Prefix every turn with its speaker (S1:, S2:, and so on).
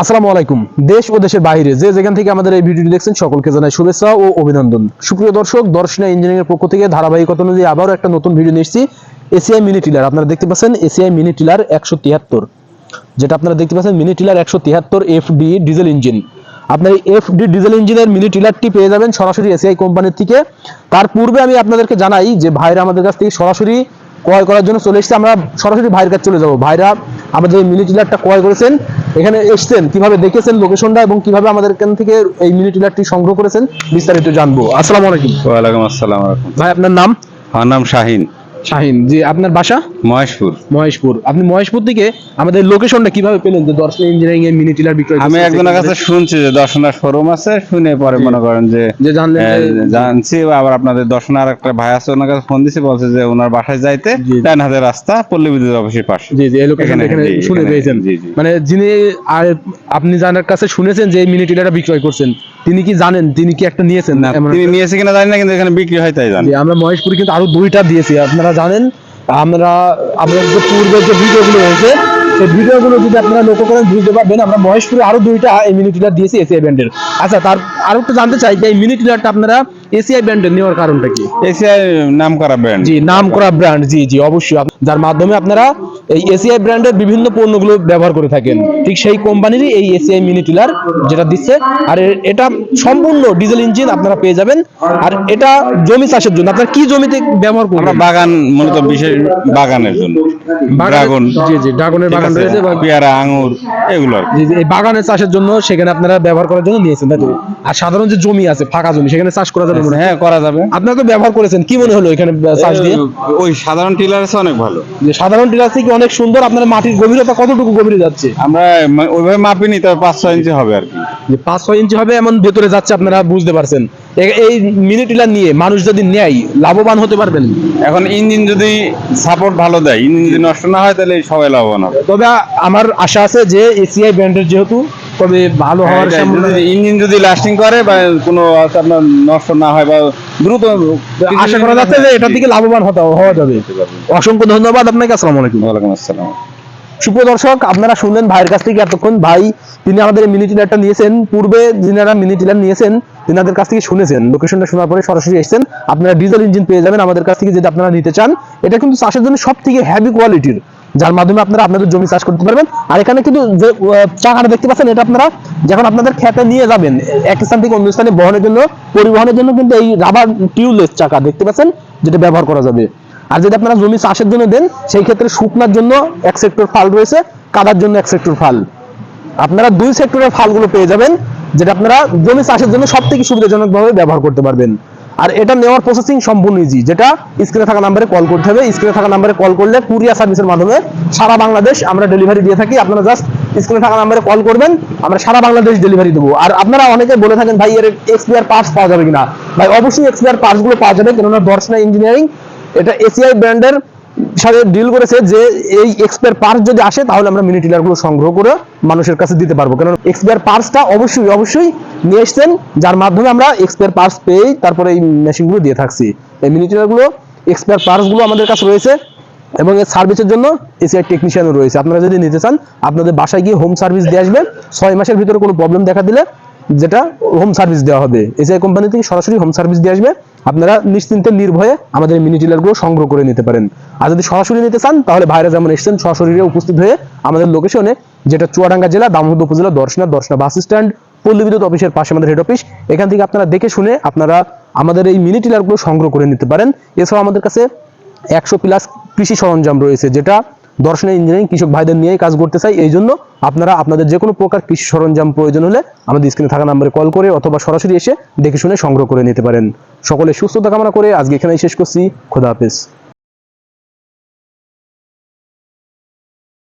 S1: আসসালামু আলাইকুম। দেশ ও দেশের বাইরে যে যেখান থেকে আমাদের এই ভিডিওটি দেখছেন, সকলকে জানাই শুভেচ্ছা ও অভিনন্দন। সুপ্রিয় দর্শক, দর্শনা ইঞ্জিনিয়ারিং এর পক্ষ থেকে ধারাবাহিকতা অনুযায়ী আবারও একটা নতুন ভিডিও নিয়ে এসেছি, এসিআই মিনি টিলার। আপনারা দেখতে পাচ্ছেন এসিআই মিনি টিলার একশো তিয়াত্তর। যেটা আপনারা দেখতে পাচ্ছেন, মিনি টিলার একশো তিয়াত্তর এফ ডি ডিজেল ইঞ্জিন। আপনার এই এফ ডি ডিজেল ইঞ্জিনের মিনি টিলারটি পেয়ে যাবেন সরাসরি এসিআই কোম্পানির থেকে। তার পূর্বে আমি আপনাদেরকে জানাই যে ভাইরা আমাদের কাছ থেকে সরাসরি ক্রয় করার জন্য চলে এসেছে। আমরা সরাসরি ভাইয়ের কাছে চলে যাব। ভাইরা আমাদের মিনি টিলারটা ক্রয় করেছেন। এখানে এসছেন কীভাবে দেখেছেন লোকেশনটা এবং কীভাবে আমাদের এখান থেকে এই মিনি টিলারটি সংগ্রহ করেছেন বিস্তারিত জানব। আসসালামু আলাইকুম।
S2: ওয়ালাইকুম আসসালাম। রাহমাতুল্লাহ।
S1: ভাই আপনার নাম?
S2: আমার নাম শাহিন।
S1: শাহিন জি আপনার বাসা?
S2: মহেশপুর।
S1: মহেশপুর। আপনি মহেশপুর থেকে আমাদের লোকেশনটা কীভাবে পেলেন? যে দর্শন ইঞ্জিনিয়ারিং এর মিনি টিলার বিক্রয়
S2: আমি একজনের কাছে শুনছি যে দর্শনার শোরুম আছে শুনে পরে মনে করেন যে
S1: যে জানলেন
S2: জানছি আবার আপনাদের দর্শনার একটা ভাই আছে ওনার কাছে ফোন দিছি বলছে যে ওনার বাসায় যাইতে। ডান হাতের রাস্তা পল্লী বিদ্যুৎ অফিসের পাশে।
S1: জি জি এই লোকেশন
S2: এখানে,
S1: শুনে পেয়েছেন।
S2: জি, জি।
S1: মানে যিনি আর আপনি যার কাছে শুনেছেন যে এই মিনি টিলারটা বিক্রয় করছেন। তিনি কি জানেন? তিনি কি একটা নিয়েছেন?
S2: না তিনি নিয়েছে কিনা জানি না কিন্তু এখানে বিক্রি হয় তাই জানি।
S1: আমরা মহেশপুরে কিন্তু আরও দুইটা দিয়েছি। আপনারা জানেন আমরা আমাদের যে পূর্বে যে ভিডিওগুলো হয়েছে সেই ভিডিওগুলো যদি আপনারা লক্ষ্য করেন বুঝতে পারবেন আমরা মহেশপুরে আরও দুইটা এই মিনি টিলার দিয়েছি এসিআই ব্যান্ডের আচ্ছা তার আরও একটু জানতে চাই যে এই মিনি টিলারটা আপনারা এসিআই ব্র্যান্ডের নেওয়ার কারণটা কি?
S2: এসিআই নাম করা ব্র্যান্ড
S1: জি নাম করা ব্র্যান্ড জি জি অবশ্যই। যার মাধ্যমে আপনারা এই এসিআই ব্র্যান্ডের বিভিন্ন পণ্যগুলো ব্যবহার করে থাকেন। ঠিক সেই কোম্পানিরই এই এসিআই মিনি টিলার যেটা দিচ্ছে। আর এটা সম্পূর্ণ ডিজেল ইঞ্জিন আপনারা পেয়ে যাবেন। আর এটা জমি চাষের জন্য। আপনারা কি জমিতে ব্যবহার করবেন?
S2: আমরা বাগান মূলত বিশেষ বাগানের জন্য। ড্রাগন।
S1: জি জি ড্রাগনের বাগান রয়েছে বা
S2: পেয়ারা আঙুর এগুলো
S1: জি, জি, এই বাগানের চাষের জন্য সেখানে আপনারা ব্যবহার করার জন্য নিয়েছেন তাই তো? আর সাধারণ যে জমি আছে ফাঁকা জমি সেখানে চাষ করা যাবে মনে হ্যাঁ
S2: করা যাবে।
S1: আপনারা তো ব্যবহার করেছেন কি মনে হলো এখানে চাষ দিয়ে?
S2: ওই সাধারণ টিলার অনেক ভালো।
S1: যে সাধারণ টিলার থেকে অনেক সুন্দর আপনার মাটির গভীরতা কতটুকু গভীরে যাচ্ছে?
S2: আমরা ওইভাবে মাপিনি তবে পাঁচ ছয় ইঞ্চি হবে আর কি।
S1: যে পাঁচ ছয় ইঞ্চি হবে এমন ভেতরে যাচ্ছে আপনারা বুঝতে পারছেন। এই মিনি টিলার নিয়ে মানুষ যদি নেয় লাভবান হতে পারবেন?
S2: এখন ইঞ্জিন যদি সাপোর্ট ভালো দেয় ইঞ্জিন যদি নষ্ট না হয় তাহলে সবাই লাভবান হবে।
S1: তবে আমার আশা আছে যে এসিআই ব্র্যান্ডের যেহেতু তবে ভালো হওয়ার সম্ভাবনা-
S2: ইঞ্জিন যদি লাস্টিং করে বা কোনো আপনার নষ্ট না হয় বা দ্রুত
S1: আশা করা যাচ্ছে যে এটার দিকে লাভবান হতে হওয়া যাবে। অসংখ্য ধন্যবাদ আপনাকে আসসালামু আলাইকুম।
S2: ওয়ালাইকুম আসসালাম।
S1: সুপ্রিয় দর্শক আপনারা শুনলেন ভাইয়ের কাছ থেকে এতক্ষণ ভাই তিনি আমাদের মিনি টিলারটা নিয়েছেন। পূর্বে যিনারা মিনি টিলার নিয়েছেন তিনাদের কাছ থেকে শুনেছেন। লোকেশনটা শোনার পরে সরাসরি এসেছেন। আপনারা ডিজেল ইঞ্জিন পেয়ে যাবেন আমাদের কাছ থেকে যদি আপনারা নিতে চান। এটা কিন্তু চাষের জন্য সব থেকে হ্যাভি কোয়ালিটির যার মাধ্যমে আপনারা আপনাদের জমি চাষ করতে পারবেন। আর এখানে কিন্তু যে চাকাটা দেখতে পাচ্ছেন, এটা আপনারা যখন আপনাদের খেতে নিয়ে যাবেন, এক স্থান থেকে অন্য স্থানে বহনের জন্য, পরিবহনের জন্য কিন্তু এই রাবার টিউবলেস চাকা দেখতে পাচ্ছেন, যেটা ব্যবহার করা যাবে। আর যদি আপনারা জমি চাষের জন্য দেন, সেই ক্ষেত্রে শুকনার জন্য এক সেক্টর ফাল রয়েছে, কাদার জন্য এক সেক্টর ফাল। আপনারা দুই সেক্টরের ফালগুলো পেয়ে যাবেন, যেটা আপনারা জমি চাষের জন্য সব থেকে সুবিধাজনকভাবে ব্যবহার করতে পারবেন। আর এটা নেওয়ার প্রসেসিং সম্পূর্ণ ইজি যেটা স্ক্রিনে থাকা নাম্বারে কল করতে হবে। স্ক্রিনে থাকা নাম্বারে কল করলে কুরিয়ার সার্ভিসের মাধ্যমে সারা বাংলাদেশ আমরা ডেলিভারি দিয়ে থাকি। আপনারা জাস্ট স্ক্রিনে থাকা নাম্বারে কল করবেন, আমরা সারা বাংলাদেশ ডেলিভারি দেবো। আর আপনারা অনেকে বলে থাকেন, ভাই, এর এক্সপিয়ার পার্স পাওয়া যাবে কিনা? ভাই, অবশ্যই এক্সপিয়ার পার্সগুলো পাওয়া যাবে, কেননা দর্শনা ইঞ্জিনিয়ারিং এটা এসিআই ব্র্যান্ডের সাথে ডিল করেছে যে এই এক্সপায়ার পার্স যদি আসে, তাহলে আমরা মিনি টিলারগুলো সংগ্রহ করে মানুষের কাছে দিতে পারব। কারণ এক্সপায়ার পার্সটা অবশ্যই অবশ্যই নিয়ে এসছেন, যার মাধ্যমে আমরা এক্সপায়ার পার্স পেয়ে তারপরে এই মেশিনগুলো দিয়ে থাকছি। এই মিনি টিলারগুলো এক্সপায়ার পার্সগুলো আমাদের কাছে রয়েছে এবং এর সার্ভিসের জন্য এসিআই টেকনিশিয়ানও রয়েছে। আপনারা যদি নিতে চান, আপনাদের বাসায় গিয়ে হোম সার্ভিস দিয়ে আসবে ছয় মাসের ভিতরে কোনো প্রবলেম দেখা দিলে যেটা হোম সার্ভিস দেওয়া হবে। এসিআই কোম্পানি থেকে সরাসরি হোম সার্ভিস দিয়ে আসবে। আপনারা নিশ্চিন্তে নির্ভয়ে আমাদের মিনি টিলারগুলো সংগ্রহ করে নিতে পারেন। আর যদি সরাসরি নিতে চান, তাহলে ভাইরা যেমন এসেছেন সরাসরি উপস্থিত হয়ে আমাদের লোকেশনে যেটা চুয়াডাঙ্গা জেলা দামোহদ উপজেলা, দর্শনা দর্শনা বাস স্ট্যান্ড পল্লী বিদ্যুৎ অফিসের পাশে আমাদের হেড অফিস এখান থেকে আপনারা দেখে শুনে আপনারা আমাদের এই মিনি টিলারগুলো সংগ্রহ করে নিতে পারেন। এছাড়াও আমাদের কাছে একশো প্লাস কৃষি সরঞ্জাম রয়েছে, যেটা দর্শনের ইঞ্জিনিয়ারিং কৃষক ভাইদের নিয়েই কাজ করতে চাই। এই জন্য আপনারা আপনাদের যে কোনো প্রকার কৃষি সরঞ্জাম প্রয়োজন হলে আমাদের স্ক্রিনে থাকা নাম্বারে কল করে অথবা সরাসরি এসে দেখে শুনে সংগ্রহ করে নিতে পারেন। সকলে সুস্থতা কামনা করে আজকে এখানেই শেষ করছি। খোদা হাফেজ।